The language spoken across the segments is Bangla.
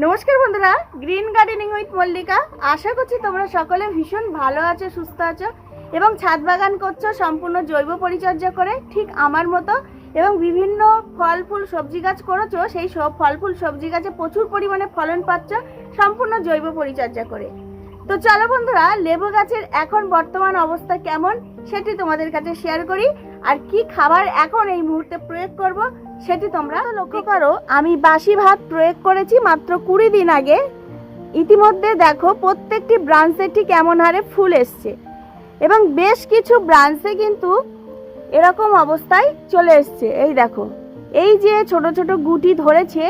নমস্কার বন্ধুরা, গ্রিন গার্ডেনিং উইথ মল্লিকা। আশা করছি তোমরা সকলে ভীষণ ভালো আছো, সুস্থ আছো এবং ছাদ বাগান করছ সম্পূর্ণ জৈব পরিচর্যা করে, ঠিক আমার মতো। এবং বিভিন্ন ফল, ফুল, সবজি গাছ করেছ, সেই সব ফল, ফুল, সবজি গাছে প্রচুর পরিমাণে ফলন পাচ্ছ, সম্পূর্ণ জৈব পরিচর্যা করে। তো চলো বন্ধুরা, লেবু গাছের এখন বর্তমান অবস্থা কেমন, সেটি তোমাদের কাছে শেয়ার করি। আর কি খাবার এখন এই মুহূর্তে প্রয়োগ করব সেটি তোমরা লক্ষ্য করো। আমি বাসি ভাত প্রয়োগ করেছি মাত্র কুড়ি দিন আগে। ইতিমধ্যে দেখো প্রত্যেকটি ব্রাঞ্চে ঠিক কেমন হারে ফুল এসছে। এবং বেশ কিছু ব্রাঞ্চে কিন্তু এরকম অবস্থায় চলে এসছে। এই দেখো, এই যে ছোট ছোট গুটি ধরেছে,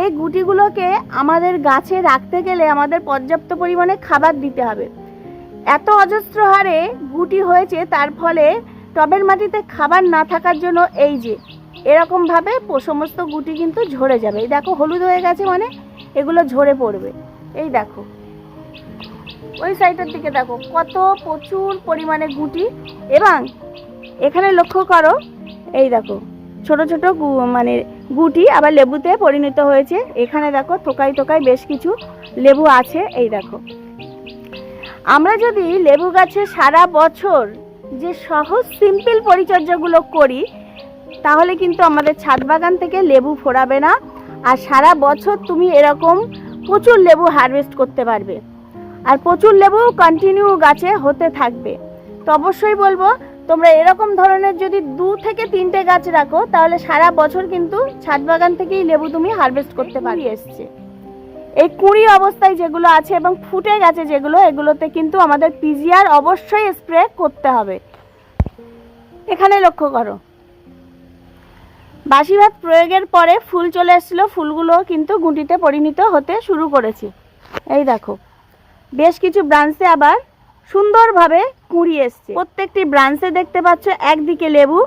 এই গুটিগুলোকে আমাদের গাছে রাখতে গেলে আমাদের পর্যাপ্ত পরিমাণে খাবার দিতে হবে। এত অজস্র হারে গুটি হয়েছে, তার ফলে টবের মাটিতে খাবার না থাকার জন্য এই যে এরকমভাবে সমস্ত গুটি কিন্তু ঝরে যাবে। এই দেখো, হলুদ হয়ে গেছে মানে এগুলো ঝরে পড়বে। এই দেখো, ওই সাইডের দিকে দেখো, কত প্রচুর পরিমাণে গুটি। এবং এখানে লক্ষ্য করো, এই দেখো, ছোট ছোট মানে গুটি আবার লেবুতে পরিণত হয়েছে। এখানে দেখো থোকাই থোকাই বেশ কিছু লেবু আছে, এই দেখো। আমরা যদি লেবু গাছে সারা বছর যে সহজ সিম্পল পরিচর্যাগুলো করি তাহলে কিন্তু আমাদের ছাদ বাগান থেকে লেবু ফোরাবে না। আর সারা বছর তুমি এরকম প্রচুর লেবু হারভেস্ট করতে পারবে। আর প্রচুর লেবু কন্টিনিউ গাছে হতে থাকবে। তো অবশ্যই বলব তোমরা এরকম ধরনের যদি দু থেকে তিনটে গাছ রাখো তাহলে সারা বছর কিন্তু ছাদ বাগান থেকেই লেবু তুমি হারভেস্ট করতে পারি এসছে। এই কুড়ি অবস্থায় যেগুলো আছে এবং ফুটে গেছে যেগুলো এগুলোতে কিন্তু আমাদের পিজিআর অবশ্যই স্প্রে করতে হবে। এখানে লক্ষ্য করো। বাসি ভাত প্রয়োগের পরে ফুল চলে এসেছিল ফুলগুলো কিন্তু গুটিতে পরিণত হতে শুরু করেছে। এই দেখো, বেশ কিছু ব্রাঞ্চে আবার সুন্দরভাবে কুড়ি এসছে। প্রত্যেকটি ব্রাঞ্চে দেখতে পাচ্ছ, একদিকে লেবু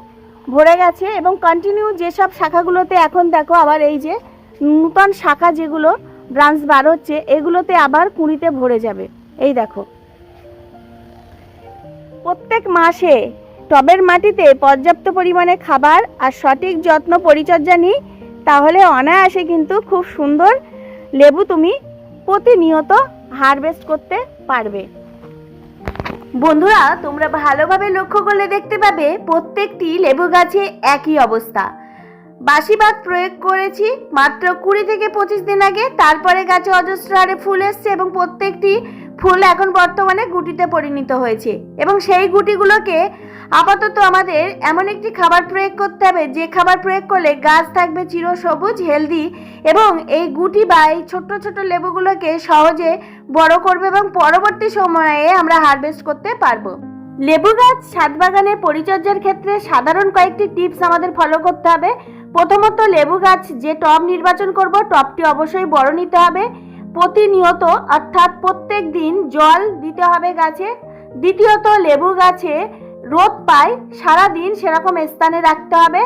ভরে গেছে এবং কন্টিনিউ যেসব শাখাগুলোতে এখন দেখো আবার এই যে নূতন শাখা যেগুলো ব্রাঞ্চ বার হচ্ছে, এগুলোতে আবার কুড়িতে ভরে যাবে। এই দেখো, প্রত্যেক মাসে টবের মাটিতে পর্যাপ্ত পরিমাণে খাবার আর সঠিক যত্ন পরিচর্যা নিই, তাহলে অনায়াসে কিন্তু খুব সুন্দর লেবু তুমি প্রতিনিয়ত হারভেস্ট করতে পারবে। বন্ধুরা, তোমরা ভালোভাবে লক্ষ্য করলে দেখতে পাবে প্রত্যেকটি লেবু গাছে একই অবস্থা। বাসি ভাত প্রয়োগ করেছি মাত্র কুড়ি থেকে পঁচিশ দিন আগে, তারপরে গাছে অজস্র হারে ফুল এসছে এবং প্রত্যেকটি ফুল এখন বর্তমানে গুটিতে পরিণত হয়েছে এবং সেই গুটিগুলোকে আপাতত আমাদের এমন একটি খাবার প্রয়োগ করতে হবে, যে খাবার প্রয়োগ করলে গাছ থাকবে চিরসবুজ হেলদি এবং এই গুটি বা এই ছোট্ট ছোট লেবুগুলোকে সহজে বড় করবে এবং পরবর্তী সময়ে আমরা হারভেস্ট করতে পারব। লেবু গাছ ছাদ বাগানে পরিচর্যার ক্ষেত্রে সাধারণ কয়েকটি টিপস আমাদের ফলো করতে হবে। প্রথমত, লেবু গাছ যে টব নির্বাচন করব, টবটি অবশ্যই বড় নিতে হবে। প্রতিনিয়ত, অর্থাৎ প্রত্যেক দিন জল দিতে হবে গাছে। দ্বিতীয়ত, লেবু গাছে রোদ পায় সারা দিন সেরকম স্থানে রাখতে হবে।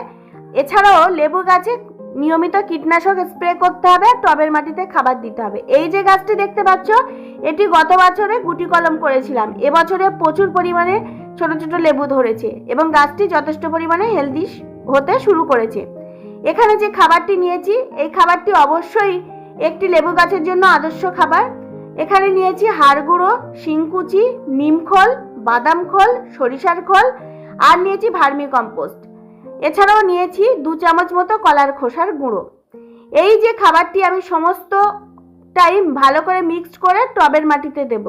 এছাড়াও লেবু গাছে নিয়মিত কীটনাশক স্প্রে করতে হবে, টবের মাটিতে খাবার দিতে হবে। এই যে গাছটি দেখতে পাচ্ছ, এটি গত বছরে গুটি কলম করেছিলাম। এবছরে প্রচুর পরিমাণে ছোট ছোট লেবু ধরেছে এবং গাছটি যথেষ্ট পরিমাণে হেলদি হতে শুরু করেছে। এখানে যে খাবারটি নিয়েছি, এই খাবারটি অবশ্যই একটি লেবু গাছের জন্য আদর্শ খাবার। এখানে নিয়েছি হাড় গুঁড়ো, শিংকুচি, নিমখোল বাদাম খোল, সরিষার খোল আর নিয়েছি ভার্মি কম্পোস্ট। এছাড়াও নিয়েছি দু চামচ মতো কলার খোসার গুঁড়ো। এই যে খাবারটি আমি সমস্ত টাইম ভালো করে মিক্সড করে টবের মাটিতে দেব।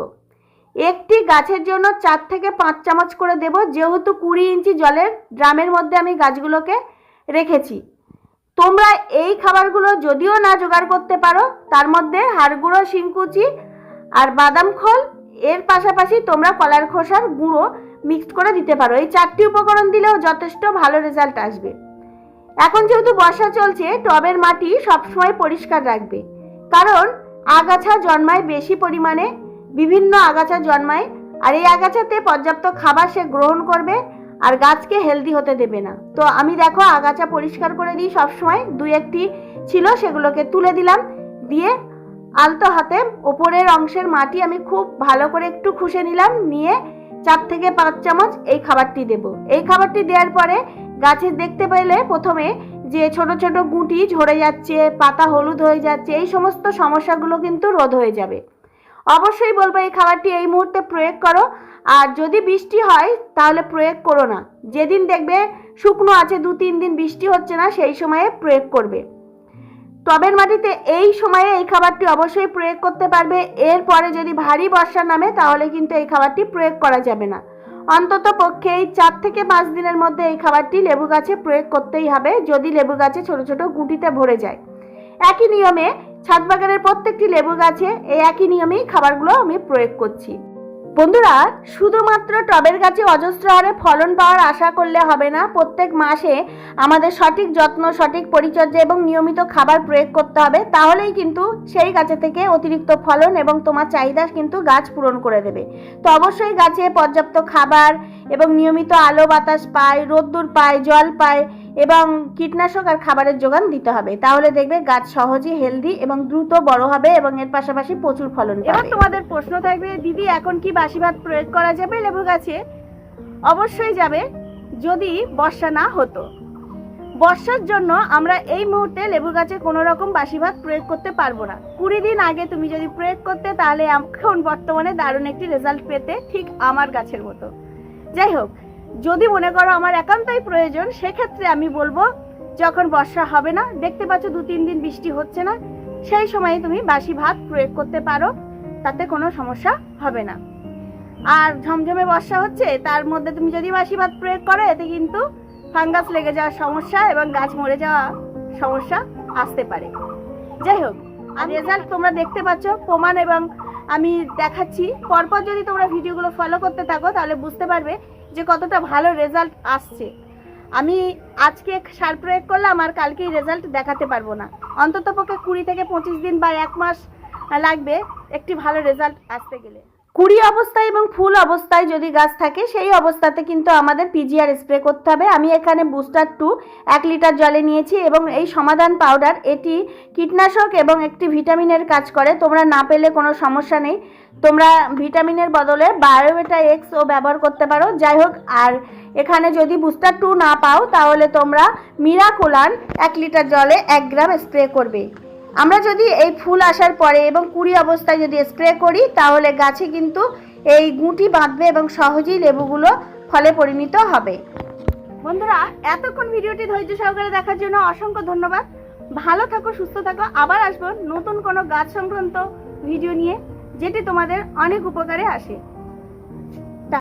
একটি গাছের জন্য চার থেকে পাঁচ চামচ করে দেব, যেহেতু কুড়ি ইঞ্চি জলের ড্রামের মধ্যে আমি গাছগুলোকে রেখেছি। তোমরা এই খাবারগুলো যদিও না জোগাড় করতে পারো, তার মধ্যে হাড়গুঁড়ো শিংকুচি আর বাদাম খোল এর পাশাপাশি তোমরা কলার খোসার গুঁড়ো মিক্সড করে দিতে পারো। এই চারটি উপকরণ দিলেও যথেষ্ট ভালো রেজাল্ট আসবে। এখন যেহেতু বর্ষা চলছে, টবের মাটি সবসময় পরিষ্কার রাখবে। কারণ আগাছা জন্মায় বেশি পরিমাণে, বিভিন্ন আগাছা জন্মায়, আর এই আগাছাতে পর্যাপ্ত খাবার সে গ্রহণ করবে আর গাছকে হেলদি হতে দেবে না। তো আমি দেখো আগাছা পরিষ্কার করে দিই সবসময়। দুই একটি ছিল, সেগুলোকে তুলে দিলাম। দিয়ে আলতো হাতে ওপরের অংশের মাটি আমি খুব ভালো করে একটু খুশে নিলাম, নিয়ে চার থেকে পাঁচ চামচ এই খাবারটি দেব। এই খাবারটি দেওয়ার পরে গাছের দেখতে পেলে প্রথমে যে ছোট ছোট গুঁটি ঝরে যাচ্ছে, পাতা হলুদ হয়ে যাচ্ছে, এই সমস্ত সমস্যাগুলো কিন্তু রোধ হয়ে যাবে। অবশ্যই বলব এই খাবারটি এই মুহূর্তে প্রয়োগ করো, আর যদি বৃষ্টি হয় তাহলে প্রয়োগ করো না। যেদিন দেখবে শুকনো আছে দু তিন দিন বৃষ্টি হচ্ছে না, সেই সময়ে প্রয়োগ করবে। টবের মাটিতে এই সময়ে এই খাবারটি অবশ্যই প্রয়োগ করতে পারবে। এরপরে যদি ভারী বর্ষা নামে, তাহলে কিন্তু এই খাবারটি প্রয়োগ করা যাবে না। অন্তত পক্ষে এই চার থেকে পাঁচ দিনের মধ্যে এই খাবারটি লেবু গাছে প্রয়োগ করতেই হবে, যদি লেবু গাছে ছোট ছোট গুটিতে ভরে যায়। একই নিয়মে ছাদ বাগানের প্রত্যেকটি লেবু গাছে এই একই নিয়মেই খাবারগুলো আমি প্রয়োগ করছি। বন্ধুরা শুধুমাত্র টবের গাছে অজস্র হারে ফলন পাওয়ার আশা করলে হবে না। প্রত্যেক মাসে আমাদের সঠিক যত্ন সঠিক পরিচর্যা এবং নিয়মিত খাবার প্রয়োগ করতে হবে। তাহলেই কিন্তু সেই গাছে থেকে অতিরিক্ত ফলন এবং তোমার চাহিদা কিন্তু গাছ পূরণ করে দেবে। তো অবশ্যই গাছে পর্যাপ্ত খাবার এবং নিয়মিত আলো বাতাস পায় রোদ্দুর পায় জল পায় এবং কীটনাশক আর খাবারের যোগান দিতে হবে। তাহলে দেখবে গাছ সহজেই হেলদি এবং দ্রুত বড় হবে এবং এর পাশাপাশি প্রচুর ফলন এবার তোমাদের প্রশ্ন থাকবে দিদি এখন কি ভাত প্রয়োগ করা যাবে লেবু গাছে? অবশ্যই যাবে, যদি বর্ষা না হতো। বর্ষার জন্য আমরা এই মুহূর্তে লেবু গাছে কোনো রকম বাসি ভাত প্রয়োগ করতে পারব না। কুড়ি দিন আগে তুমি যদি প্রয়োগ করতে, তাহলে এখন বর্তমানে দারুণ একটি রেজাল্ট পেতে ঠিক আমার গাছের মতো। যাই হোক, যদি মনে করো আমার একান্তই প্রয়োজন, সেক্ষেত্রে আমি বলব, যখন বর্ষা হবে না, দেখতে পাচ্ছ দু তিন দিন বৃষ্টি হচ্ছে না, সেই সময়ে তুমি বাসি ভাত প্রয়োগ করতে পারো, তাতে কোনো সমস্যা হবে না। আর ঝমঝমে বর্ষা হচ্ছে তার মধ্যে তুমি যদি বাসি ভাত প্রয়োগ করো এতে কিন্তু ফাঙ্গাস লেগে যাওয়ার সমস্যা এবং গাছ মরে যাওয়া সমস্যা আসতে পারে। যাই হোক আর রেজাল্ট তোমরা দেখতে পাচ্ছ প্রমাণ এবং আমি দেখাচ্ছি। পরপর যদি তোমরা ভিডিওগুলো ফলো করতে থাকো তাহলে বুঝতে পারবে যে কতটা ভালো রেজাল্ট আসছে। আমি আজকে সার প্রয়োগ করলাম আর কালকেই রেজাল্ট দেখাতে পারব না। অন্তত পক্ষে কুড়ি থেকে পঁচিশ দিন বা এক মাস লাগবে একটি ভালো রেজাল্ট আসতে গেলে। কুড়ি অবস্থায় এবং ফুল অবস্থায় যদি গাছ থাকে, সেই অবস্থাতে কিন্তু আমাদের পিজিআর স্প্রে করতে হবে। আমি এখানে বুস্টার টু এক লিটার জলে নিয়েছি এবং এই সমাধান পাউডার এটি কীটনাশক এবং একটি ভিটামিনের কাজ করে। তোমরা না পেলে কোনো সমস্যা নেই। তোমরা ভিটামিনের বদলে বায়োবেটা এক্স ও ব্যবহার করতে পারো। যাই হোক, আর এখানে যদি বুস্টার টু না পাও, তাহলে তোমরা মিরাকুলান এক লিটার জলে এক গ্রাম স্প্রে করবে। আমরা যদি এই ফুল আসার পরে এবং কুড়ি অবস্থায় যদি স্প্রে করি, তাহলে গাছে কিন্তু এই গুঁটি বাঁধবে এবং সহজেই লেবুগুলো ফলে পরিণত হবে। বন্ধুরা, এতক্ষণ ভিডিওটি ধৈর্য সহকারে দেখার জন্য অসংখ্য ধন্যবাদ। ভালো থাকো, সুস্থ থাকো। আবার আসব নতুন কোনো গাছ সংক্রান্ত ভিডিও নিয়ে, যেটি তোমাদের অনেক উপকারে আসে।